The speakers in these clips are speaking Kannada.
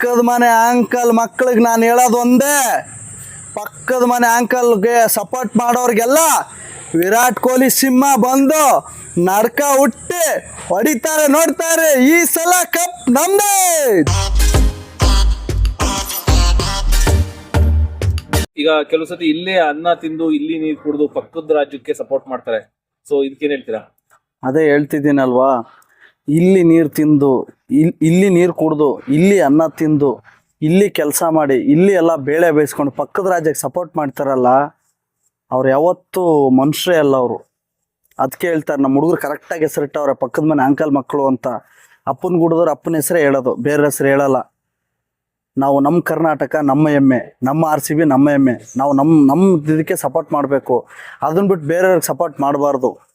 ಪಕ್ಕದ ಮನೆ ಅಂಕಲ್ ಮಕ್ಳಿಗೆ ನಾನು ಹೇಳೋದು ಒಂದೇ. ಪಕ್ಕದ ಮನೆ ಅಂಕಲ್ಗೆ ಸಪೋರ್ಟ್ ಮಾಡೋರಿಗೆಲ್ಲ ವಿರಾಟ್ ಕೊಹ್ಲಿ ಸಿಂಹ ಬಂದು ನಡ್ಕ ಹುಟ್ಟಿ ಹೊಡಿತಾರೆ ನೋಡ್ತಾರೆ ಈ ಸಲ ಕಪ್ ನಮ್ದೇ. ಈಗ ಕೆಲವು ಸತಿ ಇಲ್ಲೇ ಅನ್ನ ತಿಂದು ಇಲ್ಲಿ ನೀರು ಕುಡಿದು ಪಕ್ಕದ ರಾಜ್ಯಕ್ಕೆ ಸಪೋರ್ಟ್ ಮಾಡ್ತಾರೆ. ಸೊ ಇದಕ್ಕೇನು ಹೇಳ್ತೀರಾ? ಅದೇ ಹೇಳ್ತಿದ್ದೀನಲ್ವಾ? ಇಲ್ಲಿ ನೀರು ತಿಂದು, ಇಲ್, ಇಲ್ಲಿ ನೀರು ಕುಡಿದು, ಇಲ್ಲಿ ಅನ್ನ ತಿಂದು, ಇಲ್ಲಿ ಕೆಲಸ ಮಾಡಿ, ಇಲ್ಲಿ ಎಲ್ಲ ಬೇಳೆ ಬೇಯಿಸ್ಕೊಂಡು ಪಕ್ಕದ ರಾಜ್ಯಕ್ಕೆ ಸಪೋರ್ಟ್ ಮಾಡ್ತಾರಲ್ಲ, ಅವ್ರು ಯಾವತ್ತೂ ಮನುಷ್ಯರೇ ಅಲ್ಲ ಅವರು. ಅದಕ್ಕೆ ಹೇಳ್ತಾರೆ ನಮ್ಮ ಹುಡುಗರು ಕರೆಕ್ಟಾಗಿ ಹೆಸರಿಟ್ಟವ್ರೆ, ಪಕ್ಕದ ಮನೆ ಅಂಕಲ್ ಮಕ್ಕಳು ಅಂತ. ಅಪ್ಪನ ಗುಡಿದವ್ರು ಅಪ್ಪನ ಹೆಸರೇ ಹೇಳೋದು ಬೇರೆ ಹೆಸರು ಹೇಳಲ್ಲ. ನಾವು ನಮ್ಮ ಕರ್ನಾಟಕ, ನಮ್ಮ ಹೆಮ್ಮೆ, ನಮ್ಮ ಆರ್ ನಮ್ಮ ಹೆಮ್ಮೆ. ನಾವು ನಮ್ಮ ನಮ್ಮ ಇದಕ್ಕೆ ಸಪೋರ್ಟ್ ಮಾಡಬೇಕು. ಅದನ್ನ ಬಿಟ್ಟು ಬೇರೆಯವ್ರಿಗೆ ಸಪೋರ್ಟ್ ಮಾಡಬಾರ್ದು.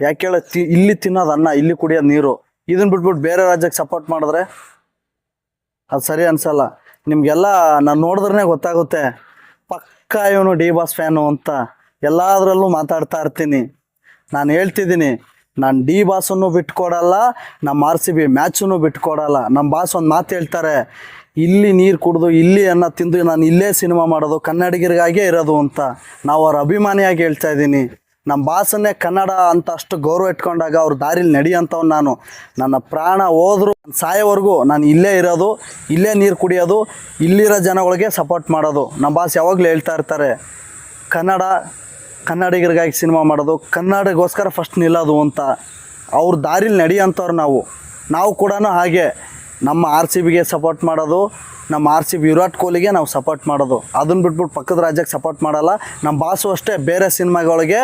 ಯಾಕೆ ತಿ, ಇಲ್ಲಿ ತಿನ್ನೋದು ಅನ್ನ, ಇಲ್ಲಿ ಕುಡಿಯೋದು ನೀರು. ಇದನ್ನ ಬಿಟ್ಬಿಟ್ಟು ಬೇರೆ ರಾಜ್ಯಕ್ಕೆ ಸಪೋರ್ಟ್ ಮಾಡಿದ್ರೆ ಅದು ಸರಿ ಅನ್ಸಲ್ಲ. ನಿಮಗೆಲ್ಲ ನಾನು ನೋಡಿದ್ರೆ ಗೊತ್ತಾಗುತ್ತೆ. ಪಕ್ಕ ಇವನು ಡಿ ಬಾಸ್ ಫ್ಯಾನು ಅಂತ ಎಲ್ಲದರಲ್ಲೂ ಮಾತಾಡ್ತಾ ಇರ್ತೀನಿ. ನಾನು ಹೇಳ್ತಿದ್ದೀನಿ, ನಾನು ಡಿ ಬಾಸನ್ನು ಬಿಟ್ಕೊಡಲ್ಲ ನಮ್ಮ ಆರ್ ಸಿ ಬಿ ಮ್ಯಾಚನ್ನು ಬಿಟ್ಕೊಡಲ್ಲ. ನಮ್ಮ ಬಾಸ್ ಒಂದು ಮಾತು ಹೇಳ್ತಾರೆ, ಇಲ್ಲಿ ನೀರು ಕುಡಿದು, ಇಲ್ಲಿ ಅನ್ನ ತಿಂದು, ನಾನು ಇಲ್ಲೇ ಸಿನಿಮಾ ಮಾಡೋದು, ಕನ್ನಡಿಗರಿಗಾಗೇ ಇರೋದು ಅಂತ. ನಾವು ಅವ್ರ ಅಭಿಮಾನಿಯಾಗಿ ಹೇಳ್ತಾ ಇದ್ದೀನಿ. ನಮ್ಮ ಬಾಸನ್ನೇ ಕನ್ನಡ ಅಂತ ಅಷ್ಟು ಗೌರವ ಇಟ್ಕೊಂಡಾಗ ಅವ್ರ ದಾರಿಲಿ ನಡಿಯಂಥವ್ನು ನಾನು. ನನ್ನ ಪ್ರಾಣ ಹೋದ್ರು ಸಾಯೋವರೆಗೂ ನಾನು ಇಲ್ಲೇ ಇರೋದು, ಇಲ್ಲೇ ನೀರು ಕುಡಿಯೋದು, ಇಲ್ಲಿರೋ ಜನಗಳಿಗೆ ಸಪೋರ್ಟ್ ಮಾಡೋದು. ನಮ್ಮ ಬಾಸ್ ಯಾವಾಗಲೂ ಹೇಳ್ತಾ ಇರ್ತಾರೆ, ಕನ್ನಡ ಕನ್ನಡಿಗರಿಗಾಗಿ ಸಿನಿಮಾ ಮಾಡೋದು, ಕನ್ನಡಗೋಸ್ಕರ ಫಸ್ಟ್ ನಿಲ್ಲೋದು ಅಂತ. ಅವ್ರ ದಾರಿಲಿ ನಡೆಯೋಂಥವ್ರು ನಾವು. ನಾವು ಕೂಡ ಹಾಗೆ. ನಮ್ಮ ಆರ್ ಸಿ ಬಿಗೆ ಸಪೋರ್ಟ್ ಮಾಡೋದು, ನಮ್ಮ ಆರ್ ಸಿ ಬಿ ವಿರಾಟ್ ಕೊಹ್ಲಿಗೆ ನಾವು ಸಪೋರ್ಟ್ ಮಾಡೋದು. ಅದನ್ನ ಬಿಟ್ಬಿಟ್ಟು ಪಕ್ಕದ ರಾಜ್ಯಕ್ಕೆ ಸಪೋರ್ಟ್ ಮಾಡಲ್ಲ. ನಮ್ಮ ಬಾಸು ಅಷ್ಟೇ ಬೇರೆ ಸಿನಿಮಾಗಳಿಗೆ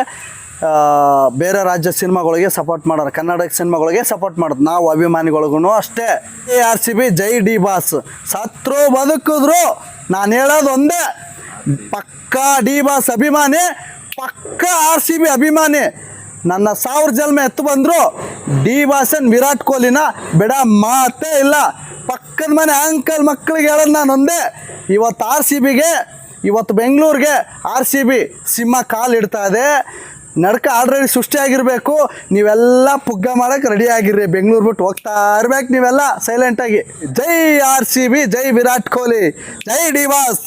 ಬೇರೆ ರಾಜ್ಯ ಸಿನಿಮಾಗಳಿಗೆ ಸಪೋರ್ಟ್ ಮಾಡೋರು ಕನ್ನಡ ಸಿನಿಮಾಗಳಿಗೆ ಸಪೋರ್ಟ್ ಮಾಡೋದು. ನಾವು ಅಭಿಮಾನಿಗಳಿಗೂ ಅಷ್ಟೇ. ಎ ಆರ್ ಸಿ ಬಿ, ಜೈ ಡಿ ಬಾಸ್. ಸತ್ರು ಬದುಕಿದ್ರು. ನಾನು ಹೇಳೋದು ಒಂದೇ. ಪಕ್ಕ ಡಿ ಬಾಸ್ ಅಭಿಮಾನಿ, ಪಕ್ಕ ಆರ್ ಸಿ ಬಿ ಅಭಿಮಾನಿ. ನನ್ನ ಸಾವಿರ ಜನ್ಮ ಎತ್ತು ಬಂದರು ಡಿ ವಾಸನ್, ವಿರಾಟ್ ಕೊಹ್ಲಿನ ಬೇಡ ಮಾತೇ ಇಲ್ಲ. ಪಕ್ಕದ ಮನೆ ಅಂಕಲ್ ಮಕ್ಕಳಿಗೆ ಹೇಳೋದು ನಾನು ಒಂದೇ. ಇವತ್ತು ಆರ್ ಸಿ ಬಿಗೆ ಇವತ್ತು ಬೆಂಗಳೂರಿಗೆ ಆರ್ ಸಿ ಬಿ ಸಿಂಹ ಕಾಲು ಇಡ್ತಾ ಇದೆ. ನಡ್ಕ ಆಲ್ರೆಡಿ ಸೃಷ್ಟಿಯಾಗಿರಬೇಕು ನೀವೆಲ್ಲ ಪುಗ್ಗ ಮಾಡೋಕೆ ರೆಡಿ ಆಗಿರ್ರಿ. ಬೆಂಗಳೂರು ಬಿಟ್ಟು ಹೋಗ್ತಾ ಇರ್ಬೇಕು ನೀವೆಲ್ಲ ಸೈಲೆಂಟಾಗಿ ಜೈ ಆರ್ ಸಿ ಬಿ ಜೈ ವಿರಾಟ್ ಕೊಹ್ಲಿ, ಜೈ ಡಿ ಬಾಸ್